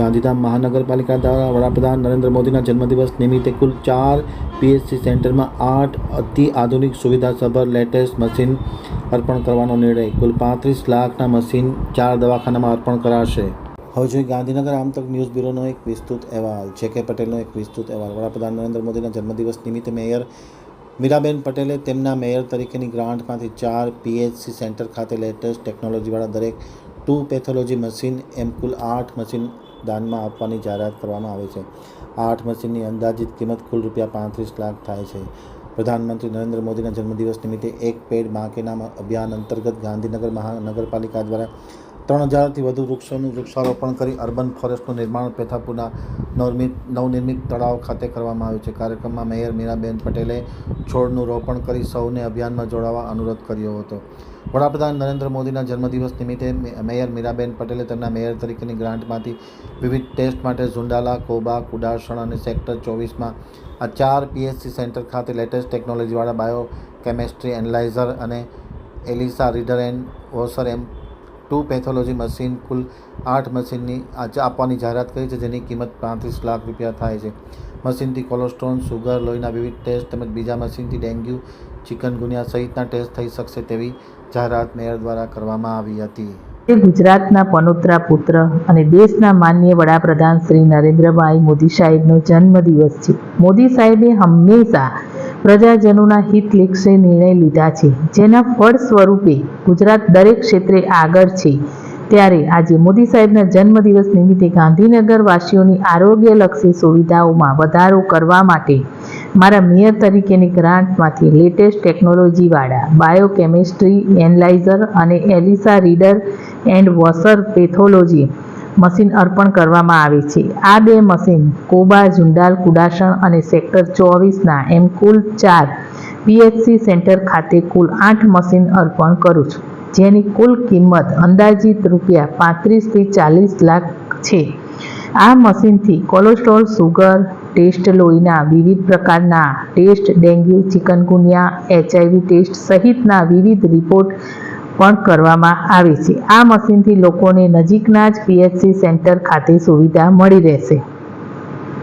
ગાંધીધામ મહાનગરપાલિકા દ્વારા વડાપ્રધાન નરેન્દ્ર મોદીના જન્મદિવસ નિમિત્તે કુલ ચાર પીએચસી સેન્ટરમાં આઠ અતિ આધુનિક સુવિધાસભર લેટેસ્ટ મશીન અર્પણ કરવાનો નિર્ણય. કુલ પાંત્રીસ લાખના મશીન ચાર દવાખાનામાં અર્પણ કરાશે. હવે જોઈએ ગાંધીનગર આમતક ન્યૂઝ બ્યુરોનો એક વિસ્તૃત અહેવાલ. જે કે પટેલનો એક વિસ્તૃત અહેવાલ. વડાપ્રધાન નરેન્દ્ર મોદીના જન્મદિવસ નિમિત્તે મેયર મીરાબેન પટેલે તેમના મેયર તરીકેની ગ્રાન્ટમાંથી ચાર પીએચસી સેન્ટર ખાતે લેટેસ્ટ ટેકનોલોજીવાળા દરેક ટુ પેથોલોજી મશીન, એમ કુલ આઠ મશીન દાનમાં આપવાની જાહેરાત કરવામાં આવે છે. આઠ મશીનની અંદાજિત કિંમત કુલ રૂપિયા પાંત્રીસ લાખ થાય છે. પ્રધાનમંત્રી નરેન્દ્ર મોદીના જન્મદિવસ નિમિત્તે એક પેડમાં કે નામ અભિયાન અંતર્ગત ગાંધીનગર મહાનગરપાલિકા દ્વારા ત્રણ હજારથી વધુ વૃક્ષોનું વૃક્ષારોપણ કરી અર્બન ફોરેસ્ટનું નિર્માણ પેથાપુરના નવનિર્મિત નવનિર્મિત તળાવ ખાતે કરવામાં આવ્યું છે. કાર્યક્રમમાં મેયર મીરાબેન પટેલે છોડનું રોપણ કરી સૌને અભિયાનમાં જોડાવા અનુરોધ કર્યો હતો. વડાપ્રધાન નરેન્દ્ર મોદીના જન્મદિવસ નિમિત્તે મેયર મીરાબેન પટેલે તેમના મેયર તરીકેની ગ્રાન્ટમાંથી વિવિધ ટેસ્ટ માટે ઝુંડાલા, કોબા કુડાસણ અને સેક્ટર ચોવીસમાં આ ચાર પીએચસી સેન્ટર ખાતે લેટેસ્ટ ટેકનોલોજીવાળા બાયો કેમેસ્ટ્રી એનાલાઇઝર અને એલિસા રીડર એન્ડ વોસર એમ ટુ પેથોલોજી મશીન, કુલ આઠ મશીનની આપવાની જાહેરાત કરી છે, જેની કિંમત પાંત્રીસ લાખ રૂપિયા થાય છે. મશીનથી કોલેસ્ટ્રોલ, સુગર, લોહીના વિવિધ ટેસ્ટ તેમજ બીજા મશીનથી ડેન્ગ્યુ ચિકનગુનિયા સહિતના ટેસ્ટ થઈ શકશે તેવી જાહેરાત મેયર દ્વારા કરવામાં આવી હતી. તે ગુજરાતના પનોતરા પુત્ર અને દેશના માન્ય વડાપ્રધાન શ્રી નરેન્દ્રભાઈ મોદી સાહેબનો જન્મદિવસ છે. મોદી સાહેબે હંમેશા પ્રજાજનોના હિતલક્ષી નિર્ણય લીધા છે. જેના ફળ સ્વરૂપે ગુજરાત દરેક ક્ષેત્રે આગળ છે. ત્યારે આજે મોદી સાહેબના જન્મદિવસ નિમિત્તે ગાંધીનગર વાસીઓની આરોગ્યલક્ષી સુવિધાઓમાં વધારો કરવા માટે મારા મેયર તરીકેની ગ્રાન્ટમાંથી લેટેસ્ટ ટેકનોલોજીવાળા બાયોકેમિસ્ટ્રી, એનલાઇઝર અને ELISA reader and washer pathology machine અર્પણ કરવામાં આવે છે. આ બે મશીન કોબા, ઝુંડાલ, કુડાસણ અને સેક્ટર ચોવીસના એમ કુલ ચાર પીએચસી સેન્ટર ખાતે કુલ આઠ મશીન અર્પણ કરું છું, જેની કુલ કિંમત અંદાજિત રૂપિયા પાંત્રીસથી ચાલીસ લાખ છે. આ મશીનથી કોલેસ્ટ્રોલ, સુગર ટેસ્ટ લોહીના વિવિધ પ્રકારના test, dengue, chikungunya, HIV test સહિતના વિવિધ રિપોર્ટ પણ કરવામાં આવે છે. આ મશીનથી લોકોને નજીકના જ પીએચસી સેન્ટર ખાતે સુવિધા મળી રહેશે.